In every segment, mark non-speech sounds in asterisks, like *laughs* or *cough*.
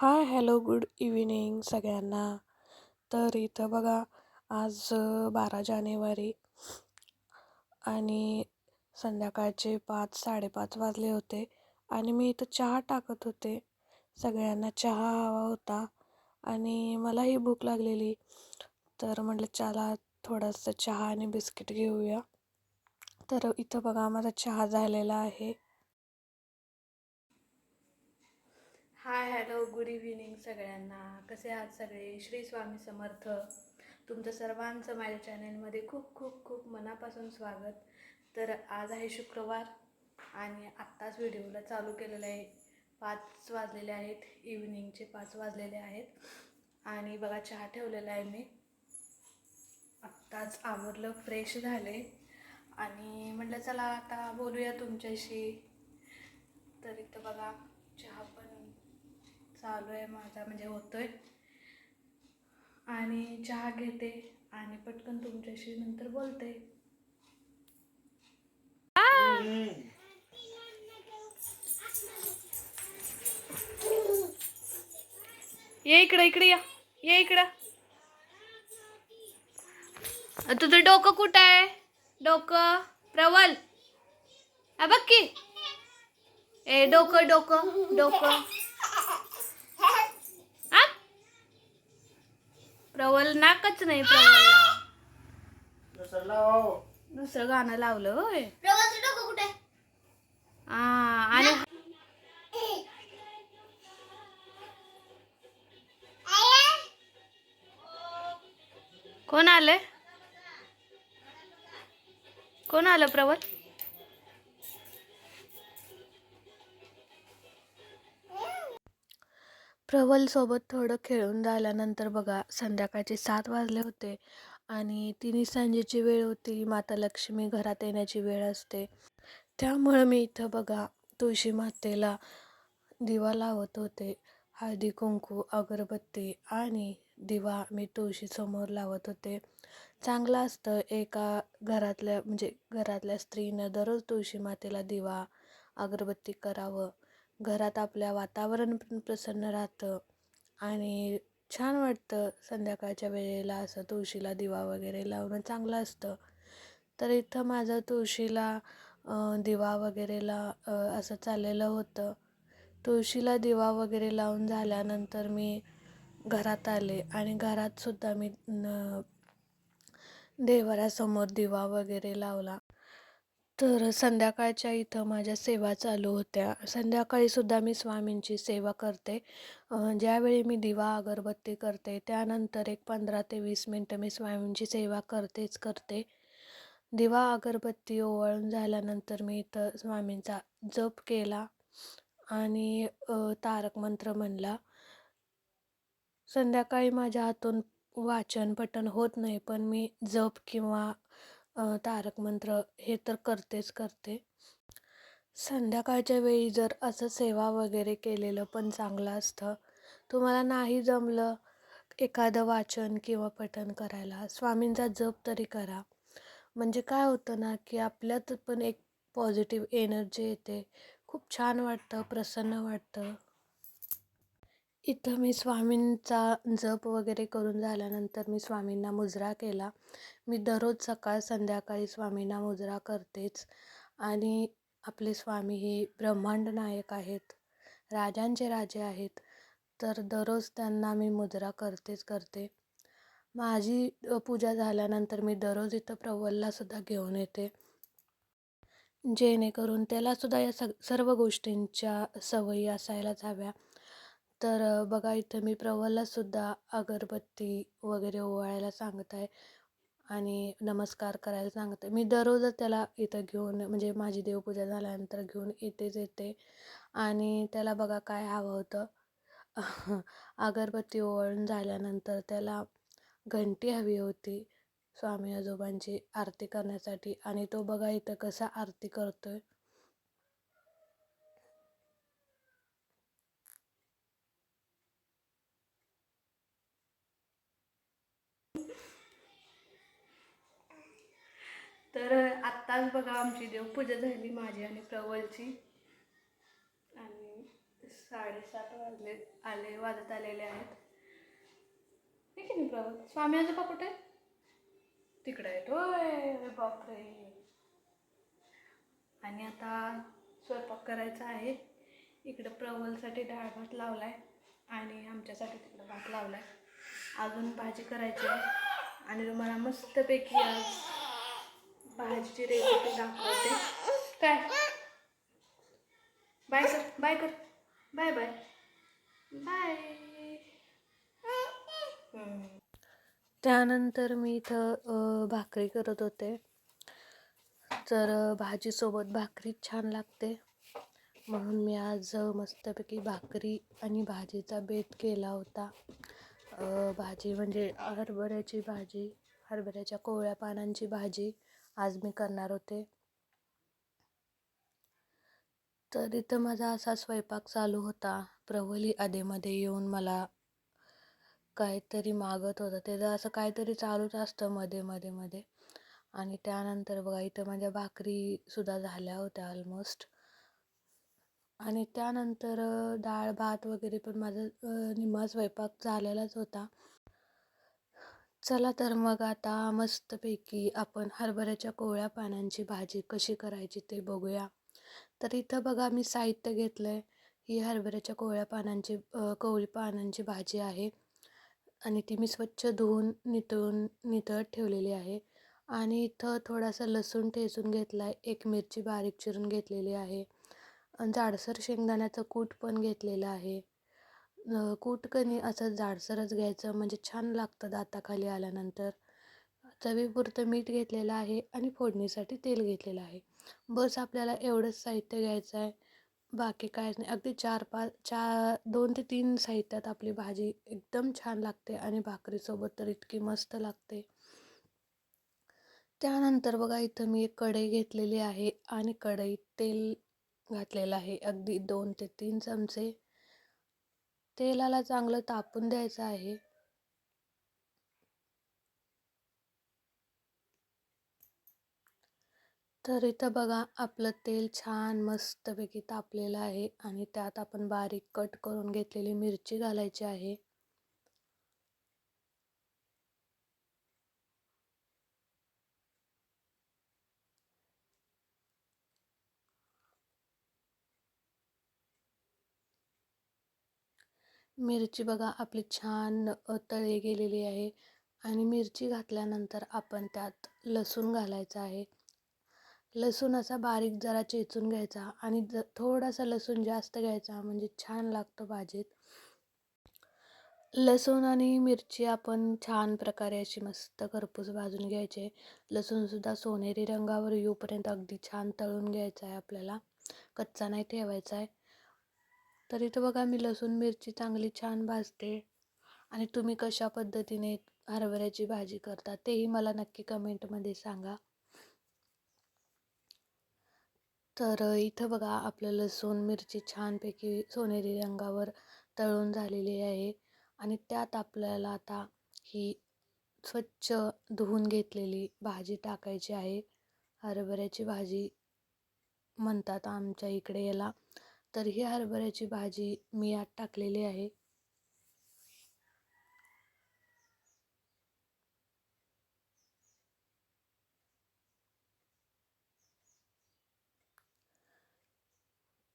Hi hello good evening सगळ्यांना. तर इथं बघा आज बारा जानेवारी आणि संध्याकाळचे पाच साडेपाच वाजले होते आणि मी इथं चहा टाकत होते. सगळ्यांना चहा हवा होता आणि मलाही भूक लागलेली. तर म्हटलं चला थोडंसं चहा आणि बिस्किट घेऊया. तर इथं बघा माझा चहा झालेला आहे. हाय हॅलो गुड इव्हिनिंग सगळ्यांना. कसे आहात सगळे? श्री स्वामी समर्थ. तुमचं सर्वांचं माझ्या चॅनेलमध्ये खूप खूप खूप मनापासून स्वागत. तर आज आहे शुक्रवार आणि आत्ताच व्हिडिओला चालू केलेलं आहे. पाच वाजलेले आहेत. इव्हिनिंगचे पाच वाजलेले आहेत. आणि बघा चहा ठेवलेला आहे मी. आत्ताच आवरलं फ्रेश झाले. आणि म्हटलं चला आता बोलूया तुमच्याशी. तर इथं बघा चहा पण चालू आहे माझा म्हणजे होतोय. आणि चहा घेते आणि पटकन तुमच्याशी नंतर बोलते. ये इकडं इकडे या. ये इकडं. तुझं डोकं कुठं आहे? डोकं प्रवल. हा बघ की. ए डोकं डोकं डोकं आ प्रवल नाकच नाही प्रवलला दुसरं गाणं लावलं होय. डोकं कुठे? हा आणि कोण आलंय? कोण आलं प्रवल? प्रवलसोबत थोडं खेळून झाल्यानंतर बघा संध्याकाळचे सात वाजले होते आणि तिन्ही सांजेची वेळ होती. माता लक्ष्मी घरात येण्याची वेळ असते. त्यामुळं मी इथं बघा तुळशी मातेला दिवा लावत होते. हळदी कुंकू अगरबत्ती आणि दिवा मी तुळशीसमोर लावत होते. चांगलं असतं एका घरातल्या म्हणजे घरातल्या स्त्रीनं दररोज तुळशी मातेला दिवा अगरबत्ती करावं घरात आपल्या वातावरण पण प्रसन्न राहतं. आणि छान वाटतं संध्याकाळच्या वेळेला असं तुळशीला दिवा वगैरे लावणं चांगलं असतं. तर इथं माझं तुळशीला दिवा वगैरेला असं चाललेलं होतं. तुळशीला दिवा वगैरे लावून झाल्यानंतर मी घरात आले आणि घरातसुद्धा मी न देवाऱ्यासमोर दिवा वगैरे लावला. तर संध्याकाळच्या इथं माझ्या सेवा चालू होत्या. संध्याकाळी सुद्धा मी स्वामींची सेवा करते. ज्यावेळी मी दिवा अगरबत्ती करते त्यानंतर एक पंधरा ते वीस मिनटं मी स्वामींची सेवा करतेच करते. दिवा अगरबत्ती ओवाळून झाल्यानंतर मी इथं स्वामींचा जप केला आणि तारक मंत्र म्हणला. संध्याकाळी माझ्या हातून वाचन पठण होत नाही पण मी जप किंवा तारक मंत्र हे तर करतेच करते. संध्याकाळच्या वेळी जर असं सेवा वगैरे केलेलं पण चांगलं असतं तुम्हाला नाही जमलं एखादं वाचन किंवा पठण करायला स्वामींचा जप तरी करा. म्हणजे काय होतं ना की आपल्यात पण एक पॉझिटिव्ह एनर्जी येते. खूप छान वाटतं प्रसन्न वाटतं. इथं मी स्वामींचा जप वगैरे करून झाल्यानंतर मी स्वामींना मुजरा केला. मी दररोज सकाळ संध्याकाळी स्वामींना मुजरा करतेच. आणि आपले स्वामी हे ब्रह्मांड नायक आहेत राजांचे राजे आहेत तर दररोज त्यांना मी मुजरा करतेच करते. माझी पूजा झाल्यानंतर मी दररोज इथं प्रवललासुद्धा घेऊन येते. जेणेकरून त्यालासुद्धा या सग सर्व गोष्टींच्या सवयी असायलाच हव्या. तर बघा इथं मी प्रवललासुद्धा अगरबत्ती वगैरे ओवाळायला सांगत आहे आणि नमस्कार करायला सांगते मी दररोजच त्याला इथं घेऊन म्हणजे माझी देवपूजा झाल्यानंतर घेऊन येतेच येते आणि त्याला बघा काय हवं होतं. *laughs* अगरबत्ती ओवाळून झाल्यानंतर त्याला घंटी हवी होती स्वामी आजोबांची आरती करण्यासाठी आणि तो बघा इथं कसा आरती करतोय. तर आत्ताच बघा आमची देवपूजा झाली माझी आणि प्रवलची. आणि साडेसात वाजले आले वाजत आलेले आहेत. हे की नाही प्रवल? स्वामी आजोबा कुठे? तिकडे आहेत. होय बापरे. आणि आता स्वयंपाक करायचा आहे. इकडं प्रवलसाठी डाळ भात लावलाय आणि आमच्यासाठी तिकडं भात लावलाय. अजून भाजी करायची आहे. आणि तुम्हाला मस्तपैकी आज भाजीची रेसिपी दाखवते. काय? बाय कर बाय कर. Bye bye. बाय. त्यानंतर मी इथं भाकरी करत होते. तर भाजीसोबत भाकरी छान लागते. म्हणून मी आज मस्तपैकी भाकरी आणि भाजीचा बेत केला होता. भाजी म्हणजे हरभऱ्याची भाजी हरभऱ्याच्या कोवळ्या पानांची भाजी आज मी करणार होते. तर इथं माझा असा स्वयंपाक चालू होता. प्रवली आधेमध्ये येऊन मला काहीतरी मागत होतं. त्याचं असं काहीतरी चालूच असतं मध्ये मध्ये मध्ये. आणि त्यानंतर बघा इथं माझ्या भाकरीसुद्धा झाल्या होत्या ऑलमोस्ट आणि त्यानंतर डाळ भात वगैरे पण माझा निम्मा स्वयंपाक झालेलाच होता. चला तर मग आता मस्तपैकी आपण हरभऱ्याच्या कोवळ्या पानांची भाजी कशी करायची ते बघूया. तर इथं बघा मी साहित्य घेतलं आहे ही हरभऱ्याच्या कोवळ्या पानांची कोवळी पानांची भाजी आहे. आणि ती मी स्वच्छ धुवून नितळून नितळत ठेवलेली आहे. आणि इथं थोडासा लसूण ठेचून घेतला आहे एक मिरची बारीक चिरून घेतलेली आहे. आणि जाडसर शेंगदाण्याचं कूट पण घेतलेलं आहे. कुटकणी असं जाडसरच घ्यायचं म्हणजे छान लागतं दाताखाली आल्यानंतर. चवीपुरतं मीठ घेतलेलं आहे आणि फोडणीसाठी तेल घेतलेलं आहे. बस आपल्याला एवढंच साहित्य घ्यायचं आहे. बाकी काहीच नाही. अगदी चार पाच चार दोन ते तीन साहित्यात आपली भाजी एकदम छान लागते आणि भाकरीसोबत तर इतकी मस्त लागते. त्यानंतर बघा इथं मी एक कढई घेतलेली आहे आणि कढईत तेल घातलेलं आहे. अगदी दोन ते तीन चमचे. तेलाला चांगलं तापून द्यायचं आहे. तर इथं बघा आपलं तेल छान मस्तपैकी तापलेलं आहे आणि त्यात आपण बारीक कट करून घेतलेली मिरची घालायची आहे. मिरची बघा आपली छान तळे गेलेली आहे. आणि मिरची घातल्यानंतर आपण त्यात लसूण घालायचा आहे. लसूण असा बारीक जरा चेचून घ्यायचा आणि ज थोडासा लसूण जास्त घ्यायचा म्हणजे छान लागतो भाजीत. लसूण आणि मिरची आपण छान प्रकारे अशी मस्त खरपूस भाजून घ्यायचे. लसूणसुद्धा सोनेरी रंगावर येऊपर्यंत अगदी छान तळून घ्यायचा आहे आपल्याला. कच्चा नाही ठेवायचा आहे. तर इथं बघा मी लसूण मिरची चांगली छान भाजते. आणि तुम्ही कशा पद्धतीने हरभऱ्याची भाजी करता तेही मला नक्की कमेंटमध्ये सांगा. तर इथं बघा आपलं लसूण मिरची छानपैकी सोनेरी रंगावर तळून झालेली आहे. आणि त्यात आपल्याला आता ही स्वच्छ धुवून घेतलेली भाजी टाकायची आहे. हरभऱ्याची भाजी म्हणतात आमच्या इकडे याला. तर ही हरभऱ्याची भाजी मी यात टाकलेली आहे.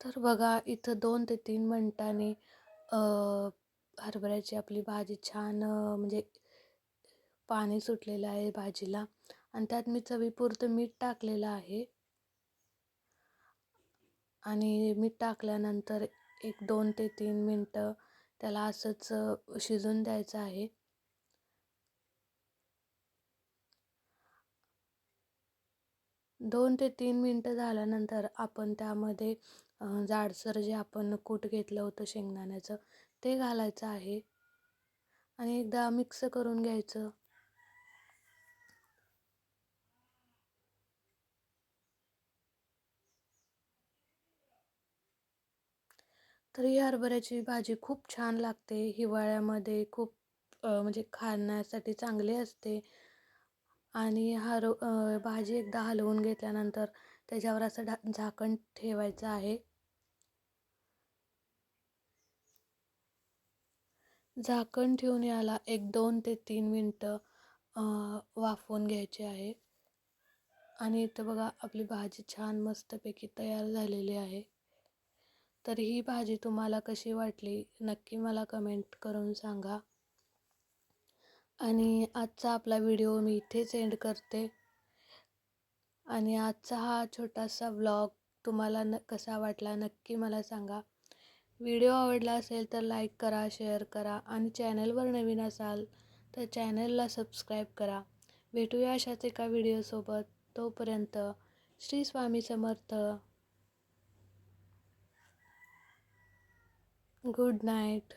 तर बघा इथं दोन ते तीन मिनटांनी हरभऱ्याची आपली भाजी छान म्हणजे पाणी सुटलेलं आहे भाजीला. आणि त्यात मी चवीपुरतं मीठ टाकलेलं आहे. आणि मीठ टाकल्यानंतर एक दोन ते तीन मिनटं त्याला असंच शिजून द्यायचं आहे. दोन ते तीन मिनटं झाल्यानंतर आपण त्यामध्ये जाडसर जे आपण कूट घेतलं होतं शेंगदाण्याचं ते घालायचं आहे. आणि एकदा मिक्स करून घ्यायचं. तर ही हरभऱ्याची भाजी खूप छान लागते. हिवाळ्यामध्ये खूप म्हणजे खाण्यासाठी चांगली असते. आणि हर भाजी एकदा हलवून घेतल्यानंतर त्याच्यावर असं ढा झाकण ठेवायचं आहे. झाकण ठेवून याला एक दोन ते तीन मिनटं वाफवून घ्यायचे आहे. आणि इथं बघा आपली भाजी छान मस्तपैकी तयार झालेली आहे. तर ही भाजी तुम्हाला कशी वाटली नक्की मला कमेंट करून सांगा. आणि आजचा आपला व्हिडिओ मी इथेच एंड करते. आणि आजचा हा छोटासा व्लॉग तुम्हाला न कसा वाटला नक्की मला सांगा. व्हिडिओ आवडला असेल तर लाईक करा शेअर करा आणि चॅनलवर नवीन असाल तर चॅनलला सबस्क्राईब करा. भेटूया अशाच एका व्हिडिओसोबत तोपर्यंत श्री स्वामी समर्थ. Good night